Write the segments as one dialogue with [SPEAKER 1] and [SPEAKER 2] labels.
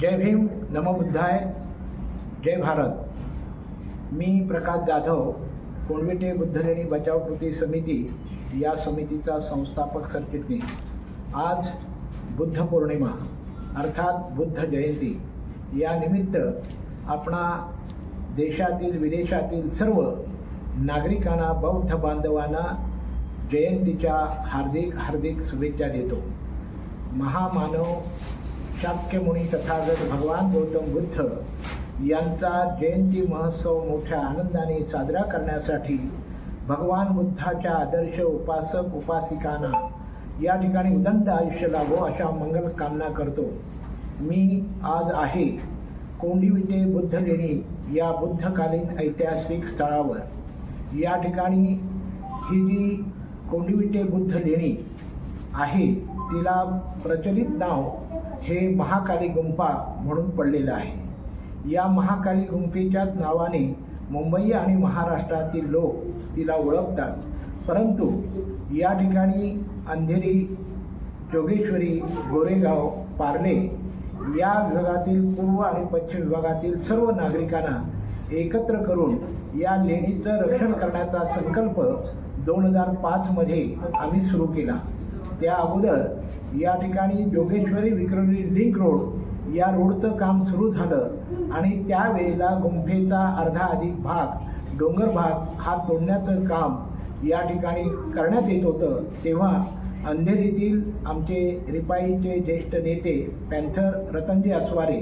[SPEAKER 1] जय भीम नमोबुद्धाय जय भारत. मी प्रकाश जाधव कोणविटे बुद्धलेणी बचाव कृती समिती या समितीचा संस्थापक सरचिटणीस आज बुद्ध पौर्णिमा अर्थात बुद्ध जयंती. या निमित्त आपणा देशातील विदेशातील सर्व नागरिकांना बौद्ध बांधवांना जयंतीच्या हार्दिक हार्दिक शुभेच्छा देतो. महामानव शाक्यमुनी तथागत भगवान गौतम बुद्ध यांचा जयंती महोत्सव मोठ्या आनंदाने साजरा करण्यासाठी भगवान बुद्धाच्या आदर्श उपासक उपासिकांना या ठिकाणी उदंत आयुष्य लाभो अशा मंगल कामना करतो. मी आज आहे कोंडिविटे बुद्ध लेणी या बुद्धकालीन ऐतिहासिक स्थळावर. या ठिकाणी ही जी कोंडिविटे बुद्ध लेणी आहे तिला प्रचलित नाव हे महाकाली गुंफा म्हणून पडलेलं आहे. या महाकाली गुंफेच्याच नावाने मुंबई आणि महाराष्ट्रातील लोक तिला ओळखतात. परंतु या ठिकाणी अंधेरी जोगेश्वरी गोरेगाव पार्ले या विभागातील पूर्व आणि पश्चिम विभागातील सर्व नागरिकांना एकत्र करून या लेणीचं रक्षण करण्याचा संकल्प दोन हजार पाचमध्ये आम्ही सुरू केला. त्या अगोदर या ठिकाणी जोगेश्वरी विक्रमी लिंक रोड या रोडचं काम सुरू झालं. आणि त्यावेळेला गुंफेचा अर्धा अधिक भाग डोंगर भाग हा तोडण्याचं काम या ठिकाणी करण्यात येत होतं. तेव्हा अंधेरीतील आमचे रिपाईचे ज्येष्ठ नेते पॅन्थर रतनजी असवारे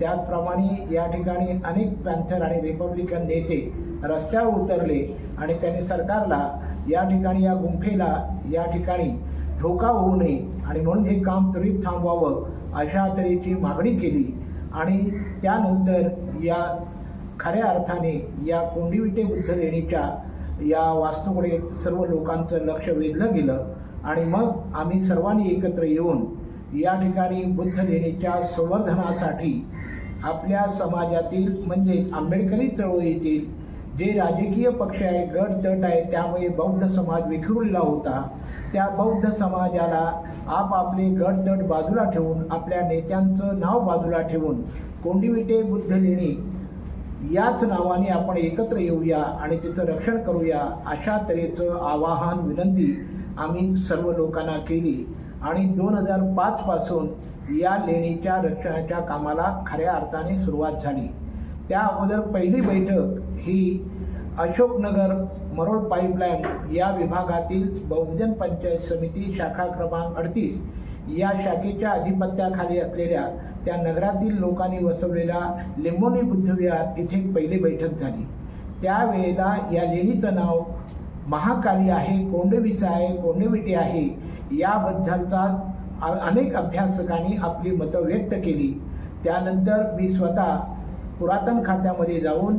[SPEAKER 1] त्याचप्रमाणे या ठिकाणी अनेक पॅन्थर आणि रिपब्लिकन नेते रस्त्यावर उतरले आणि त्यांनी सरकारला या ठिकाणी या गुंफेला या ठिकाणी धोका होऊ नये आणि म्हणून हे काम त्वरित थांबवावं अशा तऱ्हेची मागणी केली. आणि त्यानंतर या खऱ्या अर्थाने या कोंडीविटे बुद्ध लेणीच्या या वास्तूकडे सर्व लोकांचं लक्ष वेधलं गेलं. आणि मग आम्ही सर्वांनी एकत्र येऊन या ठिकाणी बुद्ध लेणीच्या संवर्धनासाठी आपल्या समाजातील म्हणजेच आंबेडकरी चळवळीतील जे राजकीय पक्ष आहे गट तट आहे त्यामुळे बौद्ध समाज विखुरलेला होता. त्या बौद्ध समाजाला आपापले गट तट बाजूला ठेवून आपल्या नेत्यांचं नाव बाजूला ठेवून कोंडिविटे बुद्ध लेणी याच नावाने आपण एकत्र येऊया आणि तिचं रक्षण करूया अशा तऱ्हेचं आवाहन विनंती आम्ही सर्व लोकांना केली. आणि दोन हजार पाचपासून या लेणीच्या रक्षणाच्या कामाला खऱ्या अर्थाने सुरुवात झाली. त्या अगोदर पहिली बैठक ही अशोकनगर मरोळ पाईपलाईन या विभागातील बहुजन पंचायत समिती शाखा क्रमांक अडतीस या शाखेच्या अधिपत्याखाली असलेल्या त्या नगरातील लोकांनी वसवलेल्या लिंबोनी बुद्धविहार इथे पहिली बैठक झाली. त्यावेळेला या लेणीचं नाव महाकाली आहे कोंडविसा आहे कोंडविटी आहे याबद्दलचा अनेक अभ्यासकांनी आपली मतं व्यक्त केली. त्यानंतर मी स्वतः पुरातन खात्यामध्ये जाऊन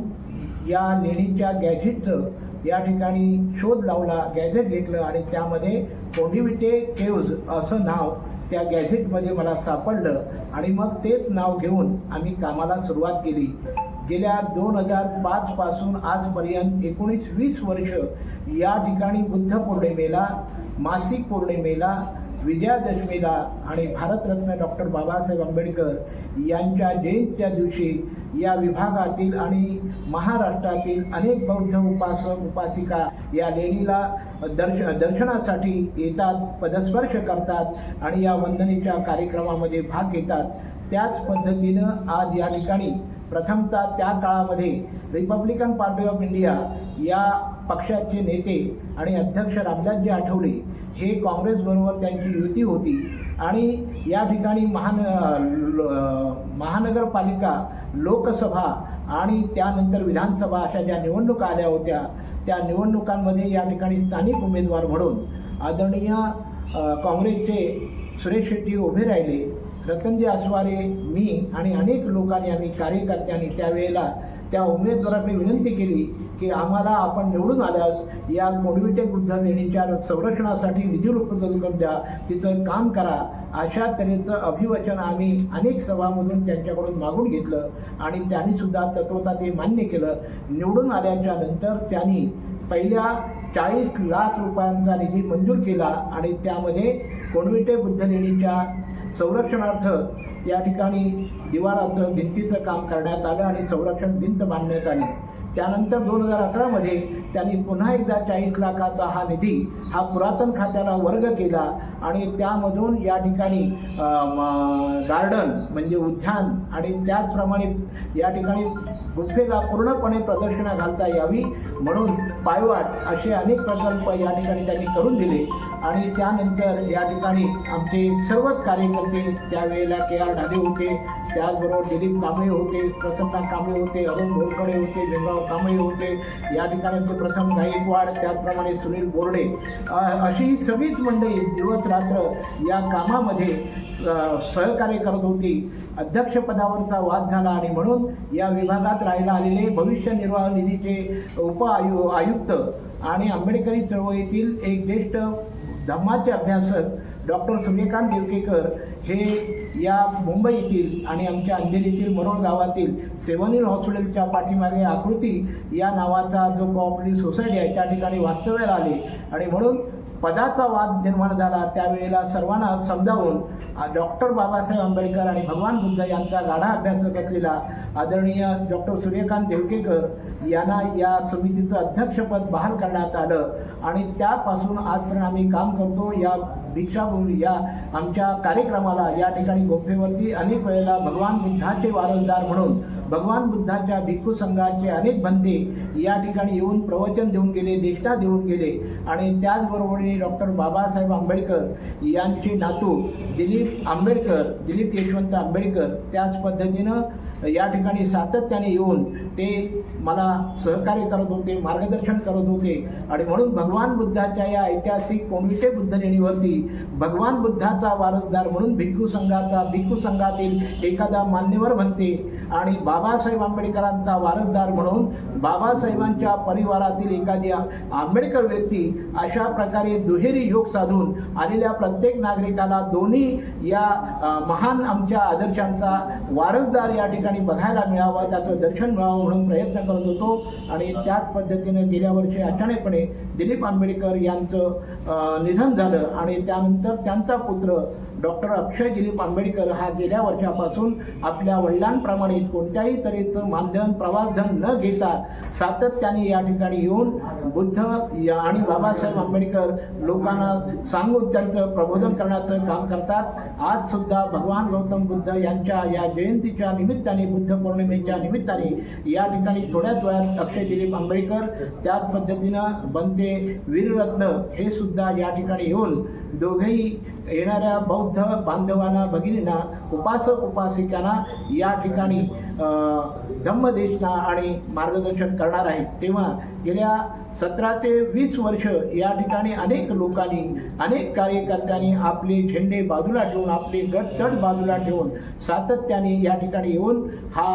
[SPEAKER 1] या लेणीच्या गॅझेटचं या ठिकाणी शोध लावला गॅझेट घेतलं आणि त्यामध्ये कोंडिविटे केव्ज असं नाव त्या गॅझेटमध्ये मला सापडलं आणि मग तेच नाव घेऊन आम्ही कामाला सुरुवात केली. गेल्या दोन हजार पाचपासून आजपर्यंत एकोणीस वीस वर्ष या ठिकाणी बुद्ध पौर्णिमेला मासिक पौर्णिमेला विजयादशमीला आणि भारतरत्न डॉक्टर बाबासाहेब आंबेडकर यांच्या जयंतीच्या दिवशी या विभागातील आणि महाराष्ट्रातील अनेक बौद्ध उपासक उपासिका या लेणीला दर्श दर्शनासाठी येतात पदस्पर्श करतात आणि या वंदनेच्या कार्यक्रमामध्ये भाग घेतात. त्याच पद्धतीनं आज या ठिकाणी प्रथमतः त्या काळामध्ये रिपब्लिकन पार्टी ऑफ इंडिया या पक्षाचे नेते आणि अध्यक्ष रामदासजी आठवले हे काँग्रेसबरोबर त्यांची युती होती. आणि या ठिकाणी महान ल- महानगरपालिका लोकसभा आणि त्यानंतर विधानसभा अशा ज्या निवडणुका आल्या होत्या त्या निवडणुकांमध्ये या ठिकाणी स्थानिक उमेदवार म्हणून आदरणीय काँग्रेसचे सुरेश शेट्टी उभे राहिले. रतनजी आसवारे मी आणि अनेक लोकांनी आम्ही कार्यकर्त्यांनी त्यावेळेला त्या उमेदवारांनी विनंती केली की आम्हाला आपण निवडून आल्यास या कोणविटे बुद्ध लेणीच्या संरक्षणासाठी निधी उपलब्ध करून द्या तिचं काम करा. अशा तऱ्हेचं अभिवचन आम्ही अनेक सभामधून त्यांच्याकडून मागून घेतलं आणि त्यांनी सुद्धा तत्वता ते मान्य केलं. निवडून आल्याच्यानंतर त्यांनी पहिल्या चाळीस लाख रुपयांचा निधी मंजूर केला आणि त्यामध्ये कोणविटे बुद्धलेणीच्या संरक्षणार्थ या ठिकाणी दिवाळाचं भिंतीचं काम करण्यात आलं आणि संरक्षण भिंत बांधण्यात आली. त्यानंतर दोन हजार अकरामध्ये त्यांनी पुन्हा एकदा चाळीस लाखाचा हा निधी हा पुरातन खात्याला वर्ग केला आणि त्यामधून या ठिकाणी गार्डन म्हणजे उद्यान आणि त्याचप्रमाणे या ठिकाणी गुफेला पूर्णपणे प्रदर्शना घालता यावी म्हणून पायवाट असे अनेक प्रकल्प या ठिकाणी त्यांनी करून दिले. आणि त्यानंतर या ठिकाणी आमचे सर्वच कार्यकर्ते त्यावेळेला के आर ढाले होते त्याचबरोबर दिलीप कांबळे होते प्रसन्ना कांबळे होते अरुण भोरकडे होते भीमराव कांबळे होते या ठिकाणी प्रथम गायकवाड त्याचप्रमाणे सुनील बोर्डे अशी सगळीच मंडळी दिवस रात्र या कामामध्ये सहकार्य करत होती. अध्यक्षपदावरचा वाद झाला आणि म्हणून या विभागात राहायला आलेले भविष्य निर्वाह निधीचे उप आयु आयुक्त आणि आंबेडकरी चळवळीतील एक ज्येष्ठ धम्माचे अभ्यासक डॉक्टर सूर्यकांत देवकेकर हे या मुंबईतील आणि आमच्या अंधेरीतील मरोळ गावातील सेवनील हॉस्पिटलच्या पाठीमागे आकृती या नावाचा जो कोऑपरेटिव्ह सोसायटी आहे त्या ठिकाणी वास्तव्याला आले. आणि म्हणून पदाचा वाद निर्माण झाला त्यावेळेला सर्वांना समजावून डॉक्टर बाबासाहेब आंबेडकर आणि भगवान बुद्ध यांचा गाढा अभ्यासक असलेला आदरणीय डॉक्टर सूर्यकांत देवकेकर यांना या समितीचं अध्यक्षपद बहाल करण्यात आलं. आणि त्यापासून आजपर्यंत आम्ही काम करतो या दीक्षाभूमी या आमच्या कार्यक्रमाला या ठिकाणी गोफेवरती अनेक वेळेला भगवान बुद्धाचे वारसदार म्हणून भगवान बुद्धाच्या भिक्खू संघाचे अनेक बनते या ठिकाणी येऊन प्रवचन देऊन गेले देष्टा देऊन गेले. आणि त्याचबरोबरीने डॉक्टर बाबासाहेब आंबेडकर यांचे नातू दिलीप आंबेडकर दिलीप यशवंत आंबेडकर त्याच पद्धतीनं या ठिकाणी सातत्याने येऊन ते मला सहकार्य करत होते मार्गदर्शन करत होते. आणि म्हणून भगवान बुद्धाच्या या ऐतिहासिक कोंबिटे बुद्ध लेणीवरती भगवान बुद्धाचा वारसदार म्हणून भिक्खू संघाचा भिक्खू संघातील एखादा मान्यवर बनते. आणि बाबासाहेब आंबेडकरांचा वारसदार म्हणून बाबासाहेबांच्या परिवारातील एखादी आंबेडकर व्यक्ती अशा प्रकारे दुहेरी योग साधून आलेल्या प्रत्येक नागरिकाला दोन्ही या महान आमच्या आदर्शांचा वारसदार या ठिकाणी बघायला मिळावा त्याचं दर्शन मिळावं. म्हणून प्रयत्न करत होतो. आणि त्याच पद्धतीनं गेल्या वर्षी अचानकपणे दिलीप आंबेडकर यांचं निधन झालं. आणि त्यानंतर त्यांचा पुत्र डॉक्टर अक्षय दिलीप आंबेडकर हा गेल्या वर्षापासून आपल्या वडिलांप्रमाणेच कोणत्याही तऱ्हेचं मानधन प्रवासधन न घेता सातत्याने या ठिकाणी येऊन बुद्ध आणि बाबासाहेब आंबेडकर लोकांना सांगून त्यांचं प्रबोधन करण्याचं काम करतात. आज सुद्धा भगवान गौतम बुद्ध यांच्या या जयंतीच्या निमित्ताने बुद्ध पौर्णिमेच्या निमित्ताने या ठिकाणी थोड्याच वेळात अक्षय दिलीप आंबेडकर त्याच पद्धतीनं बनते वीररत्न हे सुद्धा या ठिकाणी येऊन दोघेही येणाऱ्या बौद्ध बांधवांना भगिनींना उपासक उपासिकांना या ठिकाणी धम्मदेशना आणि मार्गदर्शन करणार आहेत. तेव्हा गेल्या सतरा ते वीस वर्ष या ठिकाणी अनेक लोकांनी अनेक कार्यकर्त्यांनी आपले झेंडे बाजूला ठेवून आपले गट तट बाजूला ठेवून सातत्याने या ठिकाणी येऊन हा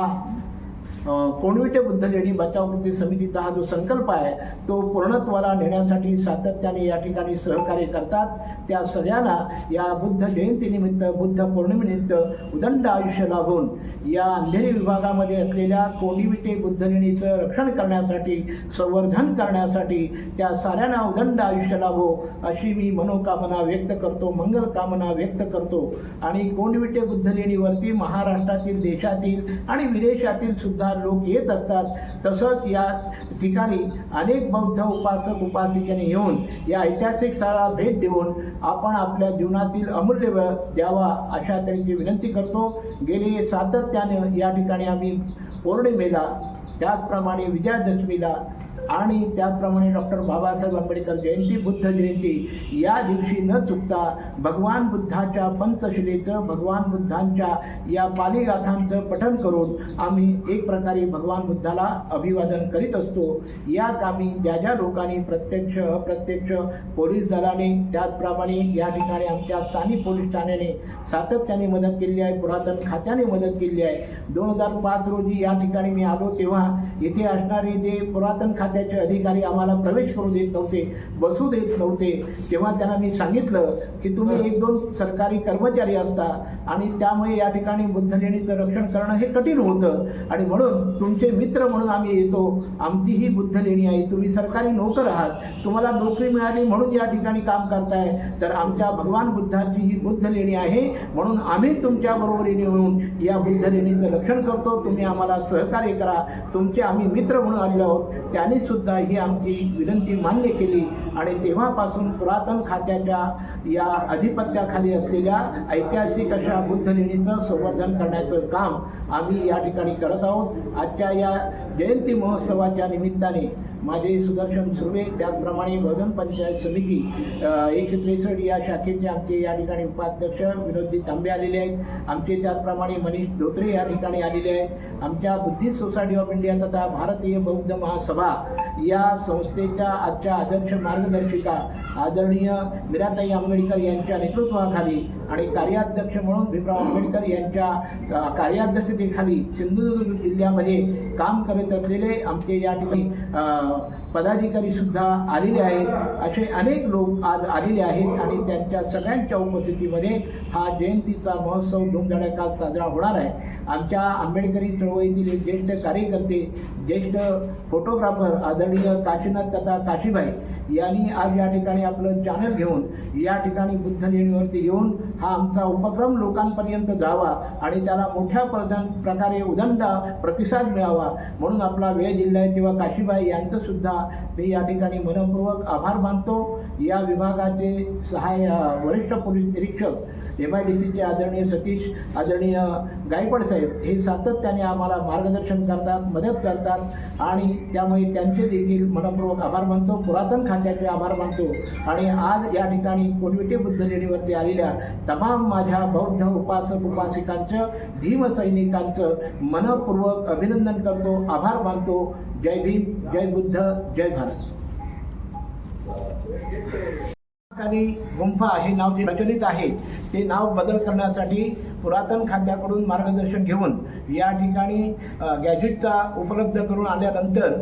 [SPEAKER 1] अ, कोणविटे बुद्ध लेणी बचाव कृती समितीचा हा जो संकल्प आहे तो पूर्णत्वाला नेण्यासाठी सातत्याने या ठिकाणी सहकार्य करतात. त्या सगळ्यांना या बुद्ध जयंतीनिमित्त बुद्ध पौर्णिमेनिमित्त उदंड आयुष्य लाभून या अंधेरी विभागामध्ये असलेल्या कोणीविटे बुद्ध लेणीचं रक्षण करण्यासाठी संवर्धन करण्यासाठी त्या साऱ्यांना उदंड आयुष्य लाभो अशी मी मनोकामना व्यक्त करतो मंगल कामना व्यक्त करतो. आणि कोंडविटे बुद्ध लेणीवरती महाराष्ट्रातील देशातील आणि विदेशातील सुद्धा लोक येत असतात तसंच या ठिकाणी अनेक बौद्ध उपासक उपासिकेने येऊन या ऐतिहासिक स्थळाला भेट देऊन आपण आपल्या जीवनातील अमूल्य वेळ द्यावा अशा तऱ्हेची विनंती करतो. गेले सातत्याने या ठिकाणी आम्ही पौर्णिमेला त्याचप्रमाणे विजयादशमीला आणि त्याचप्रमाणे डॉक्टर बाबासाहेब आंबेडकर जयंती बुद्ध जयंती या दिवशी न चुकता भगवान बुद्धाच्या पंचशिलेचं भगवान बुद्धांच्या या पालीगाथांचं पठन करून आम्ही एक प्रकारे भगवान बुद्धाला अभिवादन करीत असतो. या कामी ज्या ज्या लोकांनी प्रत्यक्ष अप्रत्यक्ष पोलीस दलाने त्याचप्रमाणे या ठिकाणी आमच्या स्थानिक पोलीस ठाण्याने सातत्याने मदत केली आहे पुरातन खात्याने मदत केली आहे. दोन हजार पाच रोजी या ठिकाणी मी आलो तेव्हा इथे असणारे जे पुरातन खात्याचे अधिकारी आम्हाला प्रवेश करू देत नव्हते बसू देत नव्हते. तेव्हा त्यांना मी सांगितलं की तुम्ही एक दोन सरकारी कर्मचारी असता आणि त्यामुळे या ठिकाणी बुद्धलेणीचं रक्षण करणं हे कठीण होतं. आणि म्हणून तुमचे मित्र म्हणून आम्ही येतो. आमची ही बुद्धलेणी आहे. तुम्ही सरकारी नोकर आहात. तुम्हाला नोकरी मिळाली म्हणून या ठिकाणी काम करताय. तर आमच्या भगवान बुद्धाची ही बुद्धलेणी आहे. म्हणून आम्ही तुमच्या बरोबरीने येऊन या बुद्धलेणीचं रक्षण करतो. तुम्ही आम्हाला सहकार्य करा. तुमचे आम्ही मित्र म्हणून आलेलो आहोत. त्यांनी सुद्धा ही आमची विनंती मान्य केली. आणि तेव्हापासून पुरातन खात्याच्या या अधिपत्याखाली असलेल्या ऐतिहासिक अशा बुद्धलेणीचं संवर्धन करण्याचं काम आम्ही या ठिकाणी करत आहोत. आजच्या या जयंती महोत्सवाच्या निमित्ताने माझे सुदर्शन सुर्वे त्याचप्रमाणे भजन पंचायत समिती एकशे त्रेसष्ट या शाखेचे आमचे या ठिकाणी उपाध्यक्ष विनोदजी तांबे आलेले आहेत. आमचे त्याचप्रमाणे मनीष धोत्रे या ठिकाणी आलेले आहेत. आमच्या बुद्धिस्ट सोसायटी ऑफ इंडिया तथा भारतीय बौद्ध महासभा या संस्थेच्या आजच्या अध्यक्ष मार्गदर्शिका आदरणीय मीराताई आंबेडकर यांच्या नेतृत्वाखाली आणि कार्याध्यक्ष म्हणून भीमराव आंबेडकर यांच्या कार्याध्यक्षतेखाली सिंधुदुर्ग जिल्ह्यामध्ये काम करत असलेले आमचे या ठिकाणी पदाधिकारी सुद्धा आलेले आहेत. असे अनेक लोक आज आलेले आहेत आणि त्यांच्या सगळ्यांच्या उपस्थितीमध्ये हा जयंतीचा महोत्सव धूमधडाक्यात साजरा होणार आहे. आमच्या आंबेडकरी चळवळीतील ज्येष्ठ कार्यकर्ते ज्येष्ठ फोटोग्राफर आदरणीय काशीनाथ तथा काशीबाई यांनी आज या ठिकाणी आपलं चॅनल घेऊन या ठिकाणी बुद्ध लेणीवरती येऊन हा आमचा उपक्रम लोकांपर्यंत जावा आणि त्याला मोठ्या प्रधान प्रकारे उदंड प्रतिसाद मिळावा. म्हणून आपला वेळ जिल्हा आहे तेव्हा काशीबाई यांचं सुद्धा मी या ठिकाणी मनपूर्वक आभार मानतो. या विभागाचे सहाय्य वरिष्ठ पोलीस निरीक्षक एम आय डी सीचे आदरणीय सतीश आदरणीय गायकवाड साहेब हे सातत्याने आम्हाला मार्गदर्शन करतात मदत करतात आणि त्यामुळे त्यांचे देखील मनपूर्वक आभार मानतो. पुरातन खात्याचे आभार मानतो. आणि आज या ठिकाणी कोणविटे बुद्ध लेणीवरती आलेल्या तमाम माझ्या बौद्ध उपासक उपासिकांचं भीमसैनिकांचं मनपूर्वक अभिनंदन करतो आभार मानतो. जय भीम जय बुद्ध जय भारत. गुंफा हे नाव जे प्रचलित आहे ते नाव बदल करण्यासाठी पुरातन खात्याकडून मार्गदर्शन घेऊन या ठिकाणी गॅजेटचा उपलब्ध करून आल्यानंतर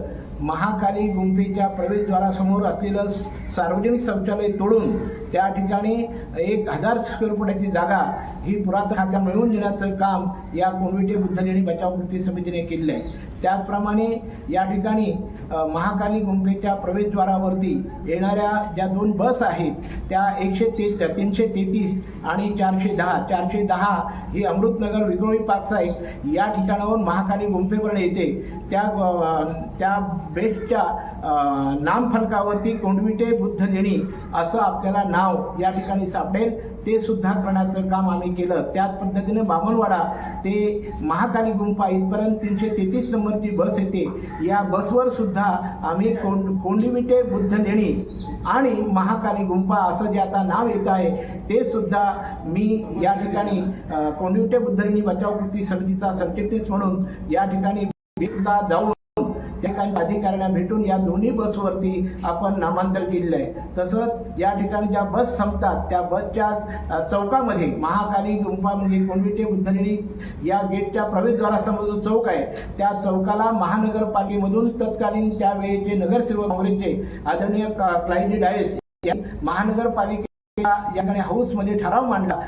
[SPEAKER 1] महाकाली गुंफेच्या प्रवेशद्वारासमोर असलेलं सार्वजनिक शौचालय तोडून त्या ठिकाणी एक हजार स्क्वेअर फुटाची जागा ही पुरातन खात्या मिळवून देण्याचं काम या कोणविटे बुद्धलेणी बचाव कृती समितीने केलेलं आहे. त्याचप्रमाणे या ठिकाणी महाकाली गुंफेच्या प्रवेशद्वारावरती येणाऱ्या ज्या दोन बस आहेत त्या एकशे ते तीनशे तेहतीस आणि चारशे दहा चारशे दहा ही अमृतनगर विक्रोळी साहेब या ठिकाणाहून महाकाली गुंफेपर्यंत येते. त्या त्या बेस्टच्या नामफलकावरती कोंडविटे बुद्ध लेणी असं आपल्याला नाव या ठिकाणी सापडेल. ते सुद्धा करण्याचं काम आम्ही केलं. त्याच पद्धतीने बामणवाडा ते महाकाली गुंफा इथपर्यंत तीनशे तेहतीस नंबरची बस येते. या बसवर सुद्धा आम्ही कोंड कोंडिविटे बुद्ध लेणी आणि महाकाली गुंफा असं जे आता नाव येत आहे ते सुद्धा मी या ठिकाणी कोंडविटे कोंडिविटे बुद्ध लेणी बचाव कृती समितीचा सरचिटणीस म्हणून या ठिकाणी जाऊन त्या काही अधिकाऱ्यांना भेटून या दोन्ही बसवरती आपण नामांतर केलेलं आहे. तसंच या ठिकाणी ज्या बस संपतात त्या बसच्या चौकामध्ये महाकाली गुंफा म्हणजे कोंडिटे उद्धरणी या गेटच्या प्रवेशद्वारासमोर जो चौक आहे त्या चौकाला महानगरपालिकेमधून तत्कालीन त्यावेळेचे नगरसेवक काँग्रेसचे आदरणीय क्लायडी डायस या महानगरपालिकेच्या या ठिकाणी हाऊसमध्ये ठराव मांडला.